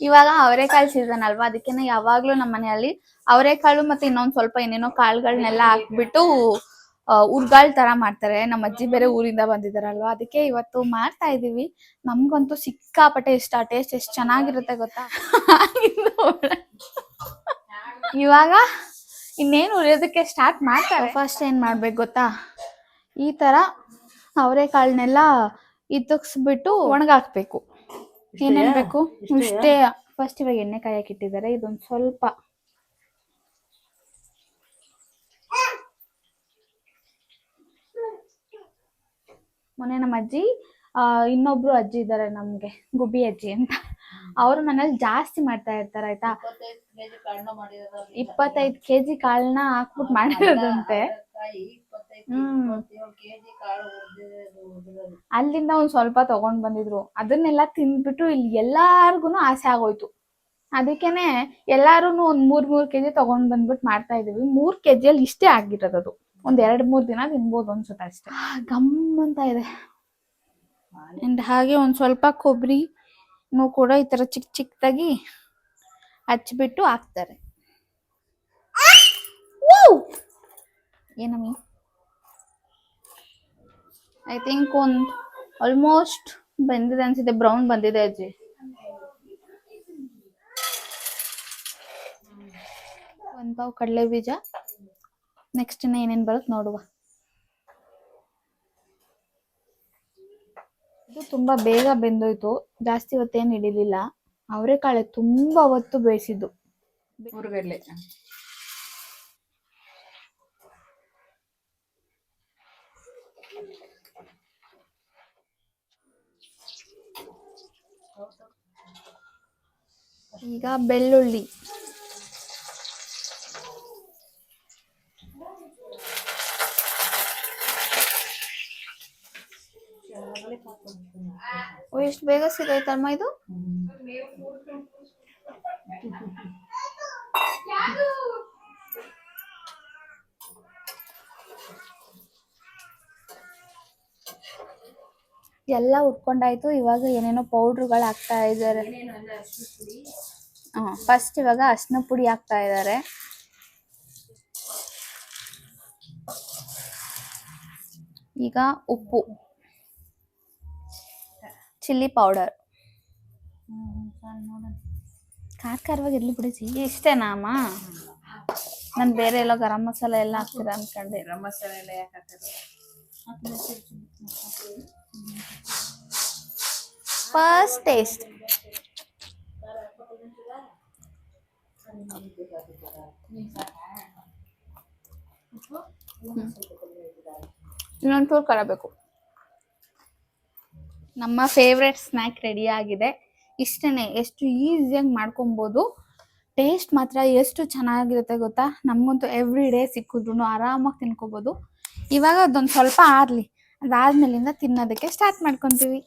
ಇವಾಗ ಅವರೆಕಾಳು ಸೀಸನ್ ಅಲ್ವಾ? ಅದಕ್ಕೆ ಯಾವಾಗ್ಲೂ ನಮ್ಮ ಮನೆಯಲ್ಲಿ ಅವರೆಕಾಳು ಮತ್ತೆ ಇನ್ನೊಂದ್ ಸ್ವಲ್ಪ ಏನೇನೋ ಕಾಳುಗಳನ್ನೆಲ್ಲ ಹಾಕ್ಬಿಟ್ಟು ಉರ್ಗಾಳ್ ತರ ಮಾಡ್ತಾರೆ. ನಮ್ಮ ಅಜ್ಜಿ ಬೇರೆ ಊರಿಂದ ಬಂದಿದಾರಲ್ವಾ? ಅದಕ್ಕೆ ಇವತ್ತು ಮಾಡ್ತಾ ಇದೀವಿ. ನಮ್ಗಂತೂ ಸಿಕ್ಕಾಪಟ್ಟೆ ಇಷ್ಟ. ಟೇಸ್ಟ್ ಎಷ್ಟ್ ಚೆನ್ನಾಗಿರುತ್ತೆ ಗೊತ್ತಾ? ಇವಾಗ ಇನ್ನೇನು ಉರಿಯೋದಕ್ಕೆ ಸ್ಟಾರ್ಟ್ ಮಾಡ್ತಾರೆ. ಫಸ್ಟ್ ಏನ್ ಮಾಡ್ಬೇಕು ಗೊತ್ತಾ? ಈ ತರ ಅವರೆಕಾಳನ್ನೆಲ್ಲ ಬಿಟ್ಟು ಒಣಗಾಕ್ಬೇಕು. ಏನೇನ್ ಬೇಕು? ಇಷ್ಟೇ ಫಸ್ಟ್ ಇವಾಗ ಎಣ್ಣೆ ಕಾಯಕ್ ಇಟ್ಟಿದ್ದಾರೆ ಇದೊಂದ್ ಸ್ವಲ್ಪ ಮೊನ್ನೆ ನಮ್ಮ ಅಜ್ಜಿ ಆ ಇನ್ನೊಬ್ರು ಅಜ್ಜಿ ಇದ್ದಾರೆ ನಮ್ಗೆ ಗುಬ್ಬಿ ಅಜ್ಜಿ ಅಂತ. ಅವ್ರ ಮನೇಲಿ ಜಾಸ್ತಿ ಮಾಡ್ತಾ ಇರ್ತಾರೆ ಆಯ್ತಾ? ಇಪ್ಪತ್ತೈದು ಕೆಜಿ ಕಾಳನ್ನ ಹಾಕ್ಬಿಟ್ಟು ಮಾಡಿರೋದಂತೆ. ಹ್ಮ್. ಅಲ್ಲಿಂದ ಒಂದ್ ಸ್ವಲ್ಪ ತಗೊಂಡ್ ಬಂದಿದ್ರು. ಅದನ್ನೆಲ್ಲ ತಿಂದ್ಬಿಟ್ಟು ಇಲ್ಲಿ ಎಲ್ಲಾರ್ಗುನು ಆಸೆ ಆಗೋಯ್ತು. ಅದಕ್ಕೇನೆ ಎಲ್ಲಾರು ಒಂದ್ ಮೂರ್ ಮೂರ್ ಕೆಜಿ ತಗೊಂಡ್ ಬಂದ್ಬಿಟ್ಟು ಮಾಡ್ತಾ ಇದೀವಿ ಮೂರ್ ಕೆಜಿಯಲ್ಲಿ ಇಷ್ಟೇ ಆಗಿರೋದು ಅದು. ಒಂದ್ ಎರಡ್ ಮೂರ್ ದಿನ ತಿನ್ಬೋದು ಅನ್ಸುತ್ತೆ ಅಷ್ಟೇ. ಗಮ್ ಅಂತ ಇದೆ. ಅಂಡ್ ಹಾಗೆ ಒಂದ್ ಸ್ವಲ್ಪ ಕೊಬ್ಬರಿ ಕೂಡ ಈ ತರ ಚಿಕ್ಕ ಚಿಕ್ಕದಾಗಿ ಹಚ್ಬಿಟ್ಟು ಹಾಕ್ತಾರೆ. ಏನಮ್ಮಿ? ಐ ಥಿಂಕ್ ಒಂದ್ ಆಲ್ಮೋಸ್ಟ್ ಬಂದಿದೆ ಅನ್ಸಿದೆ ಬ್ರೌನ್ ಬಂದಿದೆ ಅಜ್ಜಿ. ಒಂದ್ ಪಾವ್ ಕಡಲೆ ಬೀಜ. ನೆಕ್ಸ್ಟ್ ಇನ್ನ ಏನೇನ್ ಬರುತ್ತೆ ನೋಡುವ. ಇದು ತುಂಬಾ ಬೇಗ ಬೆಂದೋಯ್ತು, ಜಾಸ್ತಿ ಹೊತ್ತೇನು ಹಿಡಿಲಿಲ್ಲ. ಅವರೆಕಾಳೆ ತುಂಬಾ ಹೊತ್ತು ಬೇಯಿಸಿದ್ದು. ಈಗ ಬೆಳ್ಳುಳ್ಳಿ. ಎಷ್ಟು ಬೇಗ ಸಿಗೈತಮ್ಮ ಇದು? ಎಲ್ಲ ಉಟ್ಕೊಂಡಾಯ್ತು ಇವಾಗ ಏನೇನೋ ಪೌಡ್ರುಗಳು ಹಾಕ್ತಾ ಇದ್ದಾರೆ ಫಸ್ಟ್ ಇವಾಗ ಅರ್ಶಿನ ಪುಡಿ ಹಾಕ್ತಾ ಇದ್ದಾರೆ ಈಗ ಉಪ್ಪು. Chilli powder. ಖಾರ ಖಾರವಾಗಿ ಇರ್ಲಿ ಬಿಡಿಸಿ ಇಷ್ಟೇನಾ ಅಮ್ಮ ನಾನು ಬೇರೆ ಎಲ್ಲ ಗರಂ ಮಸಾಲೆ ಎಲ್ಲ ಹಾಕ್ತೀರಾ ಅನ್ಕೊಂಡೆ. ಗರಂ ಮಸಾಲೆ ಎಲ್ಲ ಯಾಕೆ ಟೇಸ್ಟ್ ಇನ್ನೊಂಚೂರು ಕರಬೇಕು ನಮ್ಮ ಫೇವ್ರೆಟ್ ಸ್ನ್ಯಾಕ್ ರೆಡಿ ಆಗಿದೆ. ಇಷ್ಟನೇ ಎಷ್ಟು ಈಸಿಯಾಗಿ ಮಾಡ್ಕೊಬೋದು. ಟೇಸ್ಟ್ ಮಾತ್ರ ಎಷ್ಟು ಚೆನ್ನಾಗಿರುತ್ತೆ ಗೊತ್ತಾ? ನಮಗಂತೂ ಎವ್ರಿ ಡೇ ಸಿಕ್ಕಿದ್ರು ಆರಾಮಾಗಿ ತಿನ್ಕೋಬೋದು. ಇವಾಗ ಅದೊಂದು ಸ್ವಲ್ಪ ಆರ್ಲಿ. ಅದಾದ್ಮೇಲಿಂದ ತಿನ್ನೋದಕ್ಕೆ ಸ್ಟಾರ್ಟ್ ಮಾಡ್ಕೊತೀವಿ.